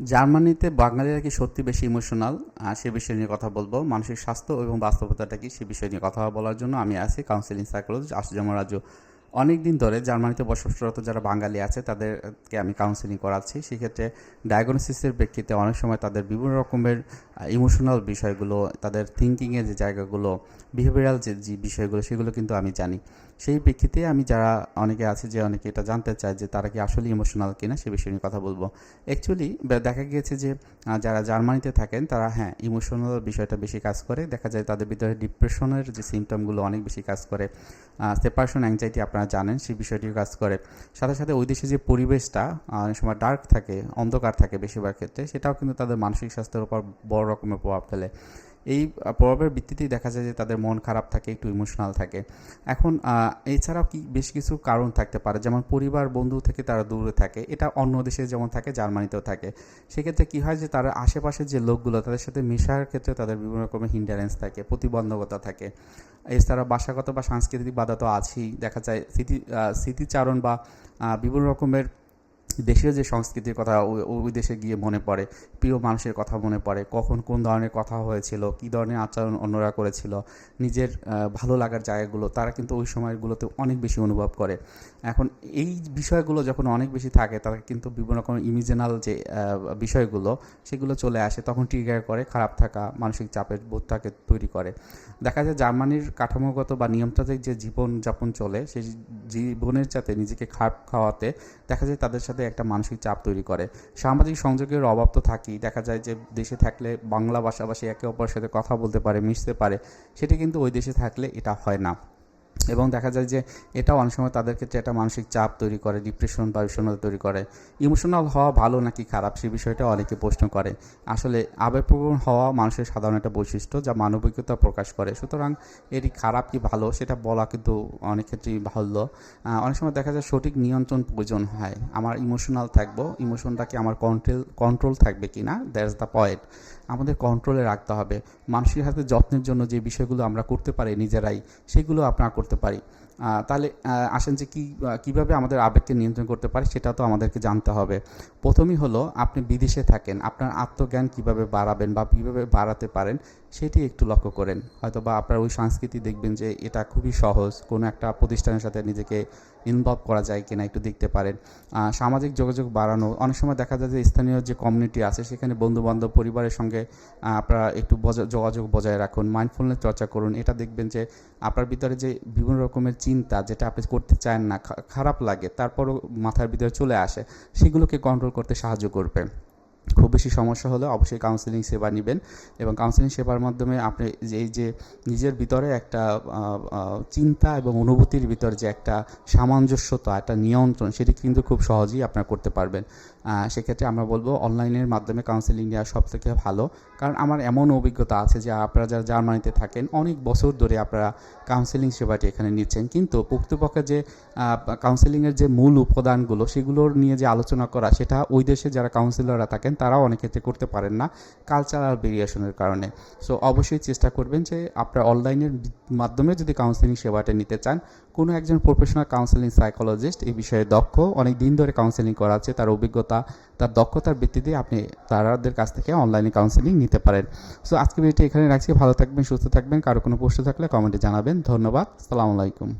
জার্মানিতে বাঙালিরা কি সত্যি বেশি ইমোশনাল সে বিষয় নিয়ে কথা বলব। মানসিক স্বাস্থ্য এবং বাস্তবতাটা কি সে বিষয় নিয়ে কথা বলার জন্য আমি আছি কাউন্সিলিং সাইকোলজিস্ট আশুজামা রাজু। অনেক দিন ধরে জার্মানিতে বসবাসরত যারা বাঙালি আছে, তাদেরকে আমি কাউন্সিলিং করাচ্ছি। সেক্ষেত্রে ডায়াগনোসিসের প্রেক্ষিতে অনেক সময় তাদের বিভিন্ন রকমের ইমোশনাল বিষয়গুলো, তাদের থিঙ্কিংয়ের যে জায়গাগুলো বিহেভিয়ারাল যে যে বিষয়গুলো, সেগুলো কিন্তু আমি জানি। সেই প্রেক্ষিতে আমি যারা অনেকে আছে যে অনেকে এটা জানতে চায় যে তারা কি আসলে ইমোশনাল কিনা, সে বিষয়ে নিয়ে কথা বলব। অ্যাকচুয়ালি দেখা গিয়েছে যে যারা জার্মানিতে থাকেন, তারা হ্যাঁ ইমোশনাল বিষয়টা বেশি কাজ করে। দেখা যায় তাদের ভিতরে ডিপ্রেশনের যে সিমটমগুলো অনেক বেশি কাজ করে। সেপারেশন অ্যাংজাইটি আপনারা জানেন সেই বিষয়টি কাজ করে। সাথে সাথে ওই দেশে যে পরিবেশটা অনেক সময় ডার্ক থাকে, অন্ধকার থাকে বেশিরভাগ ক্ষেত্রে, সেটাও কিন্তু তাদের মানসিক স্বাস্থ্যের উপর বড় রকমের প্রভাব ফেলে। এই প্রভাবের ভিত্তিতেই দেখা যায় যে তাদের মন খারাপ থাকে, একটু ইমোশনাল থাকে। এখন এছাড়াও কি বেশ কিছু কারণ থাকতে পারে? যেমন পরিবার, বন্ধু থেকে তারা দূরে থাকে। এটা অন্য দেশে যেমন থাকে, জার্মানিতেও থাকে। সেক্ষেত্রে কি হয় যে তারা আশেপাশের যে লোকগুলো, তাদের সাথে মেশার ক্ষেত্রে তাদের বিভিন্ন রকমের হিন্ডারেন্স থাকে, প্রতিবন্ধকতা থাকে। এছাড়া ভাষাগত বা সাংস্কৃতিক বাধা তো আছেই। দেখা যায় স্মৃতি স্মৃতিচারণ বা বিভিন্ন রকমের দেশের যে সংস্কৃতির কথা ওই- দেশে গিয়ে মনে পড়ে, প্রিয় মানুষের কথা মনে পড়ে, কখন কোন ধরনের কথা হয়েছিল, কী ধরনের আচরণ অন্যরা করেছিল, নিজের ভালো লাগার জায়গাগুলো, তারা কিন্তু ওই সময়গুলোতে অনেক বেশি অনুভব করে। এখন এই বিষয়গুলো যখন অনেক বেশি থাকে, তারা কিন্তু বিভিন্ন রকম ইমিজনাল যে বিষয়গুলো, সেগুলো চলে আসে, তখন ট্রিগার করে খারাপ থাকা, মানসিক চাপের বোধটাকে তৈরি করে। দেখা যায় জার্মানির কাঠামোগত বা নিয়মতান্ত্রিক যে জীবনযাপন চলে, সেই জীবনের সাথে নিজেকে খাপ খাওয়াতে দেখা যায় তাদের সাথে একটা মানসিক চাপ তৈরি করে। সামাজিক সংযোগের অভাব তো থাকেই। দেখা যায় যে দেশে থাকলে বাংলা ভাষাভাষী একে অপরের সাথে কথা বলতে পারে, মিশতে পারে। সেটা কিন্তু ওই দেশে থাকলে এটা হয় না। এবং দেখা যায় যে এটাও অনেক সময় তাদের ক্ষেত্রে একটা মানসিক চাপ তৈরি করে ডিপ্রেশন বা বিষণ্ণতা তৈরি করে। ইমোশনাল হওয়া ভালো নাকি খারাপ সে বিষয়টা অনেকে প্রশ্ন করে। আসলে আবেগপ্রবণ হওয়া মানুষের সাধারণ একটা বৈশিষ্ট্য যা মানবিকতা প্রকাশ করে। সুতরাং এটি খারাপ কি ভালো সেটা বলা কিন্তু অনেক ক্ষেত্রেই ভালো। অনেক সময় দেখা যায় সঠিক নিয়ন্ত্রণ প্রয়োজন হয়। আমার ইমোশনাল থাকব ইমোশনটা কি আমার কন্ট্রোল কন্ট্রোল থাকবে কি না দ্যাটস দ্য পয়েন্ট আমাদের কন্ট্রোলে রাখতে হবে। মানুষের হাতে যত্নের জন্য যে বিষয়গুলো আমরা করতে পারি নিজেরাই, সেগুলো আপনারা করতে পারি। তাহলে আসেন যে কী কীভাবে আমাদের আবেগকে নিয়ন্ত্রণ করতে পারি সেটা তো আমাদেরকে জানতে হবে। প্রথমেই হলো, আপনি বিদেশে থাকেন, আপনার আত্মজ্ঞান কীভাবে বাড়াবেন বা কীভাবে বাড়াতে পারেন সেটি একটু লক্ষ্য করেন। হয়তো বা আপনার ওই সংস্কৃতি দেখবেন যে এটা খুবই সহজ, কোনো একটা প্রতিষ্ঠানের সাথে নিজেকে ইনভলভ করা যায় কিনা একটু দেখতে পারেন। সামাজিক যোগাযোগ বাড়ানো, অনেক সময় দেখা যায় যে স্থানীয় যে কমিউনিটি আছে, সেখানে বন্ধুবান্ধব, পরিবারের সঙ্গে আহ, আপনারা একটু যোগাযোগ বজায় রাখুন মাইন্ডফুলনেস চর্চা করুন। এটা দেখবেন যে আপনার ভিতরে যে বিভিন্ন রকমের চিন্তা যেটা আপনি করতে চান না খারাপ লাগে তারপরও মাথার ভিতরে চলে আসে সেগুলোকে কন্ট্রোল করতে সাহায্য করবে। খুব বেশি সমস্যা হলে অবশ্যই কাউন্সিলিং সেবা নেবেন এবং কাউন্সিলিং সেবার মাধ্যমে আপনি এই যে নিজের ভিতরে একটা চিন্তা এবং অনুভূতির ভিতরে যে একটা সামঞ্জস্যতা, একটা নিয়ন্ত্রণ, সেটি কিন্তু খুব সহজেই আপনারা করতে পারবেন। সেক্ষেত্রে আমরা বলব অনলাইনের মাধ্যমে কাউন্সিলিং নেওয়া সব থেকে ভালো। কারণ আমার এমন অভিজ্ঞতা আছে যে, আপনারা যারা জার্মানিতে থাকেন, অনেক বছর ধরে আপনারা কাউন্সিলিং সেবাটি এখানে নিচ্ছেন। কিন্তু প্রকৃতপক্ষে যে কাউন্সিলিংয়ের যে মূল উপাদানগুলো, সেগুলোর নিয়ে যে আলোচনা করা, সেটা ওই দেশে যারা কাউন্সিলররা থাকেন তারাও অনেক ক্ষেত্রে করতে পারেন না কালচারাল ভেরিয়েশনের কারণে। সো অবশ্যই চেষ্টা করবেন যে আপনার অনলাইনের মাধ্যমে যদি কাউন্সিলিং সেবাটা নিতে চান, কোনো একজন প্রফেশনাল কাউন্সিলিং সাইকোলজিস্ট এই বিষয়ে দক্ষ, অনেক দিন ধরে কাউন্সিলিং করা আছে, তার অভিজ্ঞতা, তার দক্ষতার ভিত্তিতে আপনি তারাদের কাছ থেকে অনলাইনে কাউন্সিলিং নিতে পারেন। সো আজকে ভিডিওটি এখানে রাখছি, ভালো থাকবেন, সুস্থ থাকবেন, কারও কোনো প্রশ্ন থাকলে কমেন্টে জানাবেন। ধন্যবাদ সালামু আলাইকুম।